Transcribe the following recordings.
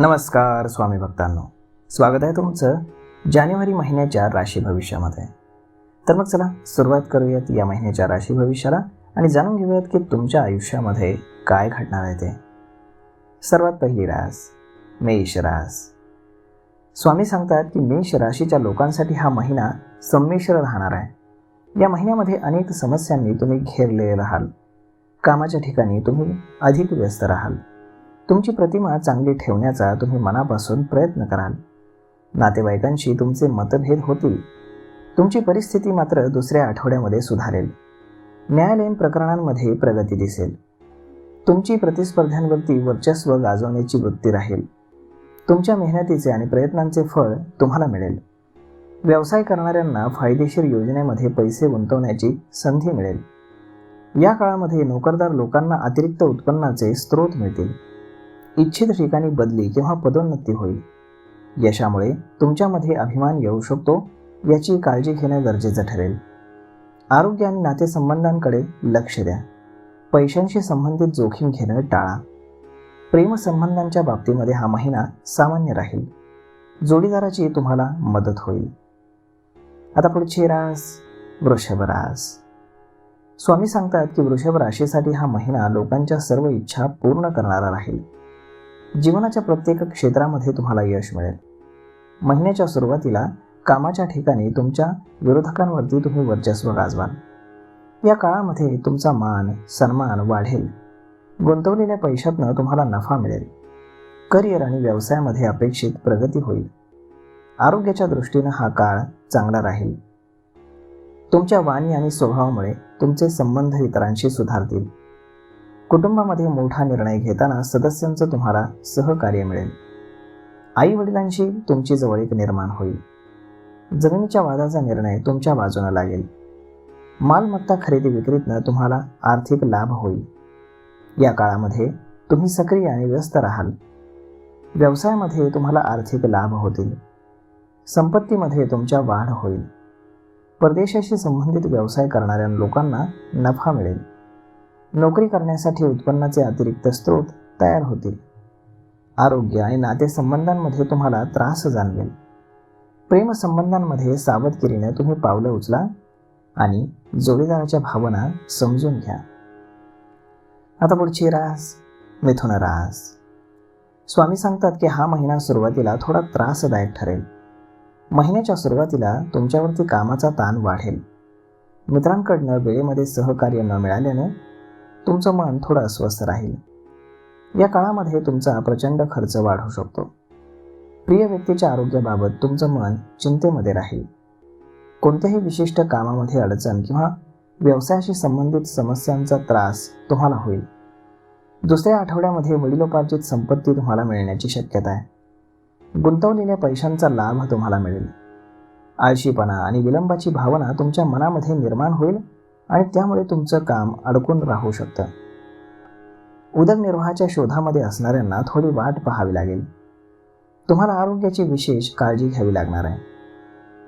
नमस्कार स्वामी भक्तांनो. स्वागत आहे तुमचं जानेवारी महिन्याच्या राशी भविष्यामध्ये. तर मग चला सुरुवात करूयात या महिन्याच्या राशी भविष्याला आणि जाणून घेऊयात की तुमच्या आयुष्यामध्ये काय घडणार आहे ते. सर्वात पहिली रास मेष रास. स्वामी सांगतात की मेष राशीच्या लोकांसाठी हा महिना संमिश्र राहणार आहे. या महिन्यामध्ये अनेक समस्यांनी तुम्ही घेरलेले राहाल. कामाच्या ठिकाणी तुम्ही अधिक व्यस्त राहाल. तुमची प्रतिमा चांगली ठेवण्याचा तुम्ही मनापासून प्रयत्न कराल. नातेवाईकांशी तुमचे मतभेद होतील. तुमची परिस्थिती मात्र दुसऱ्या आठवड्यामध्ये सुधारेल. न्यायालयीन प्रकरणांमध्ये प्रगती दिसेल. तुमची प्रतिस्पर्ध्यांवरती वर्चस्व गाजवण्याची वृत्ती राहील. तुमच्या मेहनतीचे आणि प्रयत्नांचे फळ तुम्हाला मिळेल. व्यवसाय करणाऱ्यांना फायदेशीर योजनेमध्ये पैसे गुंतवण्याची संधी मिळेल. या काळामध्ये नोकरदार लोकांना अतिरिक्त उत्पन्नाचे स्रोत मिळतील. इच्छित ठिकाणी बदली किंवा पदोन्नती होईल. यशामुळे तुमच्यामध्ये अभिमान येऊ शकतो याची काळजी घेणं गरजेचं ठरेल. आरोग्य आणि नातेसंबंधांकडे लक्ष द्या. पैशांशी संबंधित जोखीम घेणं टाळा. प्रेमसंबंधांच्या बाबतीमध्ये हा महिना सामान्य राहील. जोडीदाराची तुम्हाला मदत होईल. आता पुढची रास वृषभ रास. स्वामी सांगतात की वृषभ राशीसाठी हा महिना लोकांच्या सर्व इच्छा पूर्ण करणारा राहील. जीवनाच्या प्रत्येक क्षेत्रामध्ये तुम्हाला यश मिळेल. महिन्याच्या सुरुवातीला कामाच्या ठिकाणी तुमच्या विरोधकांवरती तुम्ही वर्चस्व गाजवाल. या काळामध्ये तुमचा मान सन्मान वाढेल. गुंतवलेल्या पैशातनं तुम्हाला नफा मिळेल. करिअर आणि व्यवसायामध्ये अपेक्षित प्रगती होईल. आरोग्याच्या दृष्टीनं हा काळ चांगला राहील. तुमच्या वाणी आणि स्वभावामुळे तुमचे संबंध इतरांशी सुधारतील. कुटुंबामध्ये मोठा निर्णय घेताना सदस्यांचं तुम्हाला सहकार्य मिळेल. आई वडिलांशी तुमची जवळीक निर्माण होईल. जमिनीच्या वादाचा निर्णय तुमच्या बाजूने लागेल. मालमत्ता खरेदी विक्रीतनं तुम्हाला आर्थिक लाभ होईल. या काळामध्ये तुम्ही सक्रिय आणि व्यस्त राहाल. व्यवसायामध्ये तुम्हाला आर्थिक लाभ होतील. संपत्तीमध्ये तुमच्या वाढ होईल. परदेशाशी संबंधित व्यवसाय करणाऱ्या लोकांना नफा मिळेल. नोकरी करण्यासाठी उत्पन्नाचे अतिरिक्त स्रोत तयार होतील. आरोग्य आणि नातेसंबंधांमध्ये तुम्हाला त्रास जाणवेल. प्रेमसंबंधांमध्ये सावधगिरीने तुम्ही पावलं उचला आणि जोडीदाराच्या भावना समजून घ्या. आता पुढची रास मिथुन रास. स्वामी सांगतात की हा महिना सुरुवातीला थोडा त्रासदायक ठरेल. महिन्याच्या सुरुवातीला तुमच्यावरती कामाचा ताण वाढेल. मित्रांकडनं वेळेमध्ये सहकार्य न मिळाल्यानं तुमचं मन थोडं अस्वस्थ राहील. या काळामध्ये तुमचा प्रचंड खर्च वाढू शकतो. प्रिय व्यक्तीच्या आरोग्याबाबत तुमचं मन चिंतेमध्ये राहील. कोणत्याही विशिष्ट कामामध्ये अडचण किंवा व्यवसायाशी संबंधित समस्यांचा त्रास तुम्हाला होईल. दुसऱ्या आठवड्यामध्ये वडिलोपार्जित संपत्ती तुम्हाला मिळण्याची शक्यता आहे. गुंतवलेल्या पैशांचा लाभ तुम्हाला मिळेल. आळशीपणा आणि विलंबाची भावना तुमच्या मनामध्ये निर्माण होईल आणि त्यामुळे तुमचं काम अडकून राहू शकतं. उदरनिर्वाहाच्या शोधामध्ये असणाऱ्यांना थोडी वाट पाहावी लागेल. तुम्हाला आरोग्याची विशेष काळजी घ्यावी लागणार आहे.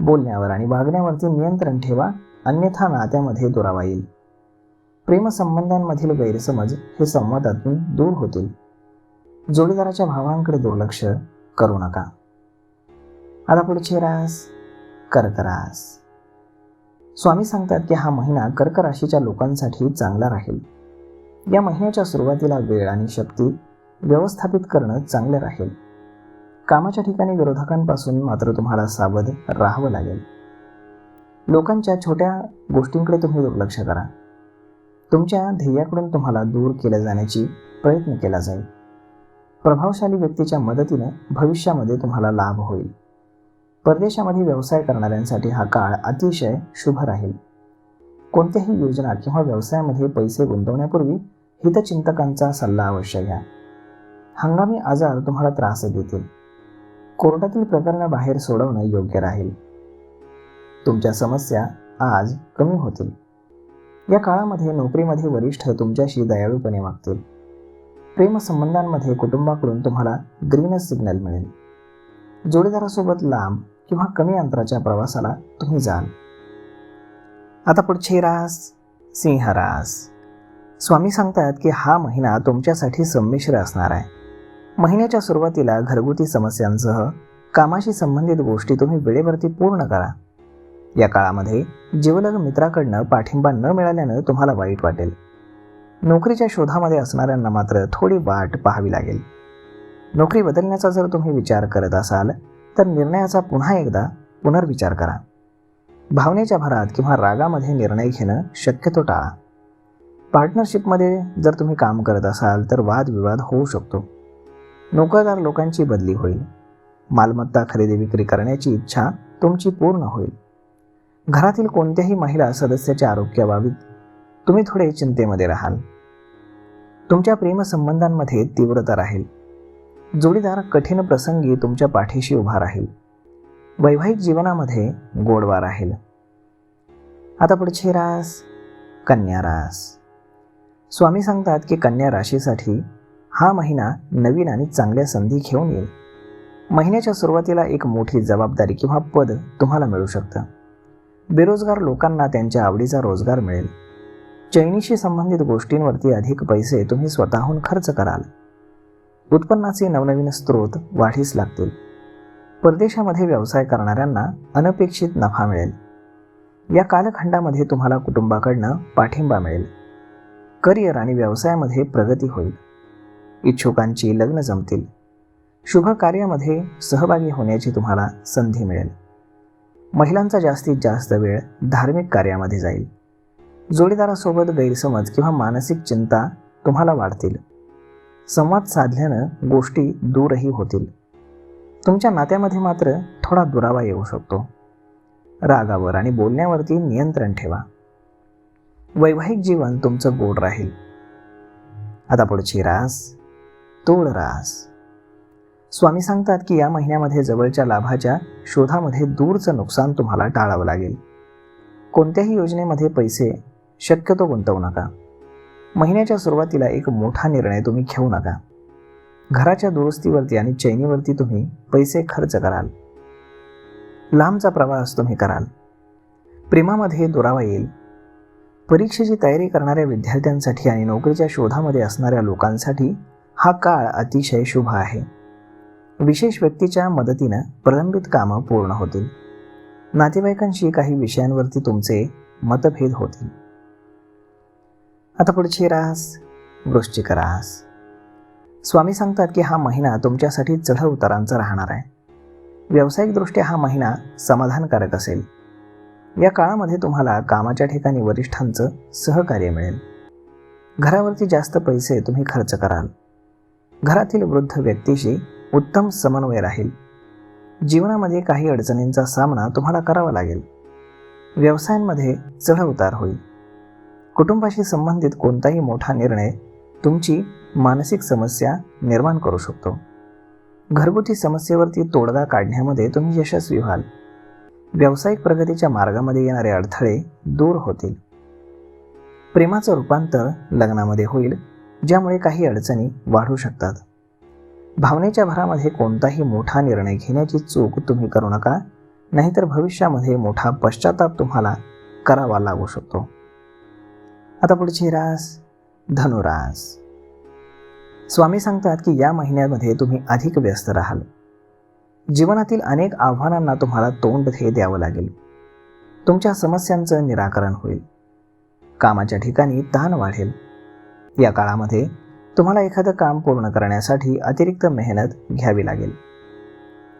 बोलण्यावर आणि वागण्यावरती नियंत्रण ठेवा अन्यथा नात्यामध्ये दुरावा येईल. प्रेमसंबंधांमधील गैरसमज हे संवादातून दूर होतील. जोडीदाराच्या भावांकडे दुर्लक्ष करू नका. आता पुढचे रास कर्करास स्वामी सांगतात की हा महिना कर्क राशीच्या लोकांसाठी चांगला राहील. या महिन्याच्या सुरुवातीला वेळ आणि शक्ती व्यवस्थापित करणं चांगलं राहील. कामाच्या ठिकाणी विरोधकांपासून मात्र तुम्हाला सावध राहावं लागेल. लोकांच्या छोट्या गोष्टींकडे तुम्ही दुर्लक्ष करा. तुमच्या ध्येयाकडून तुम्हाला दूर केलं जाण्याची प्रयत्न केला जाईल. प्रभावशाली व्यक्तीच्या मदतीने भविष्यामध्ये तुम्हाला लाभ होईल. परदेशामध्ये व्यवसाय करणाऱ्यांसाठी हा काळ अतिशय शुभ राहील. कोणत्याही योजना किंवा व्यवसायामध्ये पैसे गुंतवण्यापूर्वी हितचिंतकांचा सल्ला अवश्य घ्या. हंगामी आजार तुम्हाला त्रास देतील. कोर्टातील प्रकरणं बाहेर सोडवणं योग्य राहील. तुमच्या समस्या आज कमी होतील. या काळामध्ये नोकरीमध्ये वरिष्ठ तुमच्याशी दयाळूपणे वागतील. प्रेमसंबंधांमध्ये कुटुंबाकडून तुम्हाला ग्रीन सिग्नल मिळेल. जोडीदारासोबत लांब किंवा कमी अंतराच्या प्रवासाला तुम्ही जाल. आता पुढचे रास सिंह रास. स्वामी सांगतात की हा महिना तुमच्यासाठी संमिश्र असणार आहे. महिन्याच्या सुरुवातीला घरगुती समस्यांसह कामाशी संबंधित गोष्टी तुम्ही वेळेवरती पूर्ण करा. या काळामध्ये जीवलग मित्राकडनं पाठिंबा न मिळाल्यानं तुम्हाला वाईट वाटेल. नोकरीच्या शोधामध्ये असणाऱ्यांना मात्र थोडी वाट पाहावी लागेल. नोकरी बदलण्याचा जर तुम्ही विचार करत असाल तर निर्णयाचा पुन्हा एकदा पुनर्विचार करा. भावनेच्या भरात किंवा रागामध्ये निर्णय घेणं शक्यतो टाळा. पार्टनरशिपमध्ये जर तुम्ही काम करत असाल तर वादविवाद होऊ शकतो. नोकरदार लोकांची बदली होईल. मालमत्ता खरेदी विक्री करण्याची इच्छा तुमची पूर्ण होईल. घरातील कोणत्याही महिला सदस्याच्या आरोग्याबाबत तुम्ही थोडे चिंतेमध्ये राहाल. तुमच्या प्रेमसंबंधांमध्ये तीव्रता राहील. जोडीदार कठीण प्रसंगी तुमच्या पाठीशी उभा राहील. वैवाहिक जीवनामध्ये गोडवा राहील आता पुढची रास कन्या रास. स्वामी सांगतात की कन्या राशीसाठी हा महिना नवीन आणि चांगल्या संधी घेऊन येईल. महिन्याच्या सुरुवातीला एक मोठी जबाबदारी किंवा पद तुम्हाला मिळू शकतं. बेरोजगार लोकांना त्यांच्या आवडीचा रोजगार मिळेल. चैनीशी संबंधित गोष्टींवरती अधिक पैसे तुम्ही स्वतःहून खर्च कराल. उत्पन्नाचे नवनवीन स्रोत वाढीस लागतील. परदेशामध्ये व्यवसाय करणाऱ्यांना अनपेक्षित नफा मिळेल. या कालखंडामध्ये तुम्हाला कुटुंबाकडनं पाठिंबा मिळेल. करिअर आणि व्यवसायामध्ये प्रगती होईल. इच्छुकांची लग्न जमतील. शुभ कार्यामध्ये सहभागी होण्याची तुम्हाला संधी मिळेल. महिलांचा जास्तीत जास्त वेळ धार्मिक कार्यामध्ये जाईल. जोडीदारासोबत गैरसमज किंवा मानसिक चिंता तुम्हाला वाढतील. संवाद साधल्यानं गोष्टी दूरही होतील. तुमच्या नात्यामध्ये मात्र थोडा दुरावा येऊ शकतो. रागावर आणि बोलण्यावरती नियंत्रण ठेवा. वैवाहिक जीवन तुमचं गोड राहील. आता पुढची रास तोड रास. स्वामी सांगतात की या महिन्यामध्ये जवळच्या लाभाच्या शोधामध्ये दूरचं नुकसान तुम्हाला टाळावं लागेल. कोणत्याही योजनेमध्ये पैसे शक्यतो गुंतवू नका. महिन्याच्या सुरुवातीला एक मोठा निर्णय तुम्ही घेऊ नका. घराच्या दुरुस्तीवरती आणि चैनीवरती तुम्ही पैसे खर्च कराल. लांबचा प्रवास तुम्ही कराल. प्रेमामध्ये दुरावा येईल. परीक्षेची तयारी करणाऱ्या विद्यार्थ्यांसाठी आणि नोकरीच्या शोधामध्ये असणाऱ्या लोकांसाठी हा काळ अतिशय शुभ आहे. विशेष व्यक्तीच्या मदतीनं प्रलंबित कामं पूर्ण होतील. नातेवाईकांशी काही विषयांवरती तुमचे मतभेद होतील. आता पुढची रास. वृश्चिक रास. स्वामी सांगतात की हा महिना तुमच्यासाठी चढ उतारांचा राहणार आहे. व्यावसायिकदृष्ट्या हा महिना समाधानकारक असेल. या काळामध्ये तुम्हाला कामाच्या ठिकाणी वरिष्ठांचं सहकार्य मिळेल. घरावरती जास्त पैसे तुम्ही खर्च कराल. घरातील वृद्ध व्यक्तीशी उत्तम समन्वय राहील. जीवनामध्ये काही अडचणींचा सामना तुम्हाला करावा लागेल. व्यवसायांमध्ये चढउतार होईल. कुटुंबाशी संबंधित कोणताही मोठा निर्णय तुमची मानसिक समस्या निर्माण करू शकतो. घरगुती समस्येवरती तोडगा काढण्यामध्ये तुम्ही यशस्वी व्हाल. व्यावसायिक प्रगतीच्या मार्गामध्ये येणारे अडथळे दूर होतील. प्रेमाचं रूपांतर लग्नामध्ये होईल ज्यामुळे काही अडचणी वाढू शकतात. भावनेच्या भरामध्ये कोणताही मोठा निर्णय घेण्याची चूक तुम्ही करू नका नाहीतर भविष्यामध्ये मोठा पश्चाताप तुम्हाला करावा लागू शकतो. आता पुढची रास धनुरास. स्वामी सांगतात की या महिन्यामध्ये तुम्ही अधिक व्यस्त राहाल. जीवनातील अनेक आव्हानांना तुम्हाला तोंड हे द्यावं लागेल. तुमच्या समस्यांचं निराकरण होईल. कामाच्या ठिकाणी ताण वाढेल. या काळामध्ये तुम्हाला एखादं काम पूर्ण करण्यासाठी अतिरिक्त मेहनत घ्यावी लागेल.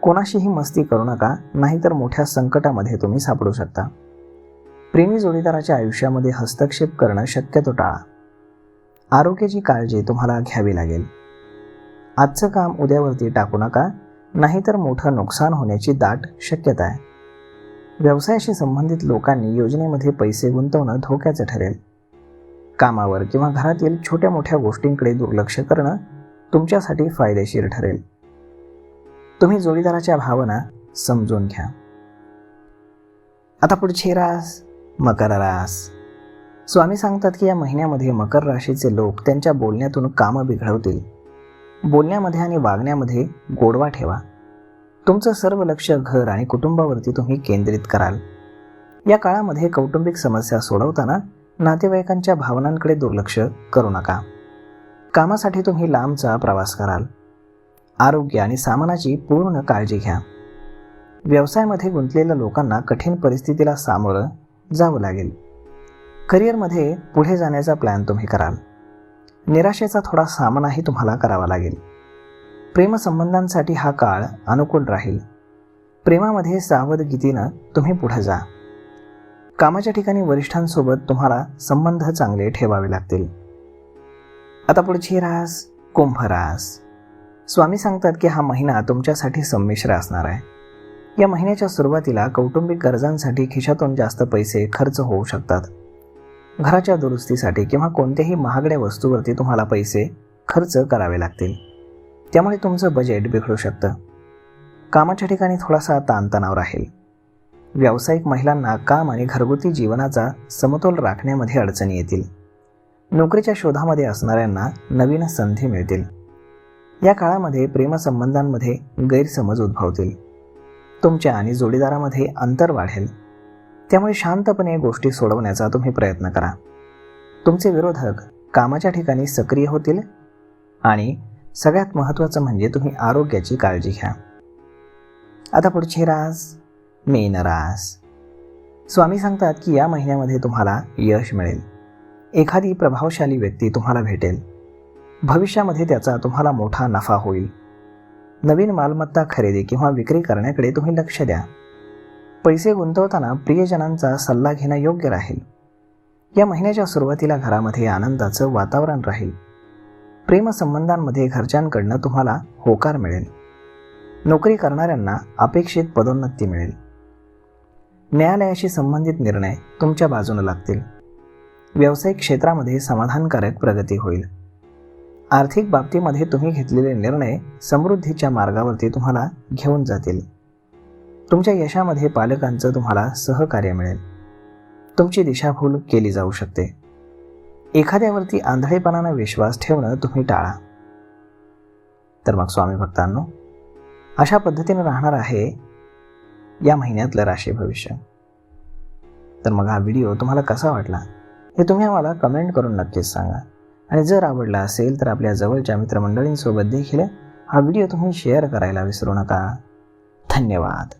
कोणाशीही मस्ती करू नका नाहीतर मोठ्या संकटामध्ये तुम्ही सापडू शकता. प्रेमी जोडीदाराच्या आयुष्यामध्ये हस्तक्षेप करणं शक्यतो टाळा. आरोग्याची काळजी तुम्हाला घ्यावी लागेल. आजचं काम उद्यावरती टाकू नका नाहीतर मोठं नुकसान होण्याची दाट शक्यता आहे. व्यवसायाशी संबंधित लोकांनी योजनेमध्ये पैसे गुंतवणं धोक्याचं ठरेल. कामावर किंवा घरातील छोट्या मोठ्या गोष्टींकडे दुर्लक्ष करणं तुमच्यासाठी फायदेशीर ठरेल. तुम्ही जोडीदाराच्या भावना समजून घ्या. आता पुढची रास. मकर रास स्वामी सांगतात की या महिन्यामध्ये मकर राशीचे लोक त्यांच्या बोलण्यातून कामं बिघडवतील. बोलण्यामध्ये आणि वागण्यामध्ये गोडवा ठेवा. तुमचं सर्व लक्ष घर आणि कुटुंबावरती तुम्ही केंद्रित कराल. या काळामध्ये कौटुंबिक समस्या सोडवताना नातेवाईकांच्या भावनांकडे दुर्लक्ष करू नका. कामासाठी तुम्ही लांबचा प्रवास कराल. आरोग्य आणि सामानाची पूर्ण काळजी घ्या. व्यवसायामध्ये गुंतलेल्या लोकांना कठीण परिस्थितीला सामोरं जावं लागेल. करिअरमध्ये पुढे जाण्याचा प्लॅन तुम्ही कराल. निराशेचा थोडा सामनाही तुम्हाला करावा लागेल. प्रेमसंबंधांसाठी हा काळ अनुकूल राहील. प्रेमामध्ये सावधगितीनं तुम्ही पुढे जा. कामाच्या ठिकाणी वरिष्ठांसोबत तुम्हाला संबंध चांगले ठेवावे लागतील. आता पुढची रास कुंभ रास स्वामी सांगतात की हा महिना तुमच्यासाठी संमिश्र असणार आहे. या महिन्याच्या सुरुवातीला कौटुंबिक गरजांसाठी खिशातून जास्त पैसे खर्च होऊ शकतात. घराच्या दुरुस्तीसाठी किंवा कोणत्याही महागड्या वस्तूवरती तुम्हाला पैसे खर्च करावे लागतील. त्यामुळे तुमचं बजेट बिघडू शकतं. कामाच्या ठिकाणी थोडासा ताणतणाव राहील. व्यावसायिक महिलांना काम आणि घरगुती जीवनाचा समतोल राखण्यामध्ये अडचणी येतील. नोकरीच्या शोधामध्ये असणाऱ्यांना नवीन संधी मिळतील. या काळामध्ये प्रेमसंबंधांमध्ये गैरसमज उद्भवतील. तुमच्या आणि जोडीदारामध्ये अंतर वाढेल. त्यामुळे शांतपणे गोष्टी सोडवण्याचा तुम्ही प्रयत्न करा. तुमचे विरोधक कामाच्या ठिकाणी सक्रिय होतील आणि सगळ्यात महत्त्वाचं म्हणजे तुम्ही आरोग्याची काळजी घ्या. आता पुढची रास मीन रास. स्वामी सांगतात की या महिन्यामध्ये तुम्हाला यश मिळेल. एखादी प्रभावशाली व्यक्ती तुम्हाला भेटेल. भविष्यामध्ये त्याचा तुम्हाला मोठा नफा होईल. नवीन मालमत्ता खरेदी किंवा विक्री करण्याकडे तुम्ही लक्ष द्या. पैसे गुंतवताना प्रियजनांचा सल्ला घेणं योग्य राहील. या महिन्याच्या सुरुवातीला घरामध्ये आनंदाचं वातावरण राहील. प्रेमसंबंधांमध्ये घरच्यांकडनं तुम्हाला होकार मिळेल. नोकरी करणाऱ्यांना अपेक्षित पदोन्नती मिळेल. न्यायालयाशी संबंधित निर्णय तुमच्या बाजूने लागतील. व्यावसायिक क्षेत्रामध्ये समाधानकारक प्रगती होईल. आर्थिक बाबतीमध्ये तुम्ही घेतलेले निर्णय समृद्धीच्या मार्गावरती तुम्हाला घेऊन जातील. तुमच्या यशामध्ये पालकांचं तुम्हाला सहकार्य मिळेल. तुमची दिशाभूल केली जाऊ शकते. एखाद्यावरती आंधळेपणानं विश्वास ठेवणं तुम्ही टाळा. तर मग स्वामी भक्तांनो अशा पद्धतीने राहणार आहे या महिन्यातलं राशी भविष्य. तर मग हा व्हिडिओ तुम्हाला कसा वाटला हे तुम्ही आम्हाला कमेंट करून नक्कीच सांगा. आणि जर आवडला असेल तर आपल्या जवळच्या मित्रमंडळींसोबत देखील हा व्हिडिओ तुम्ही शेअर करायला विसरू नका. धन्यवाद.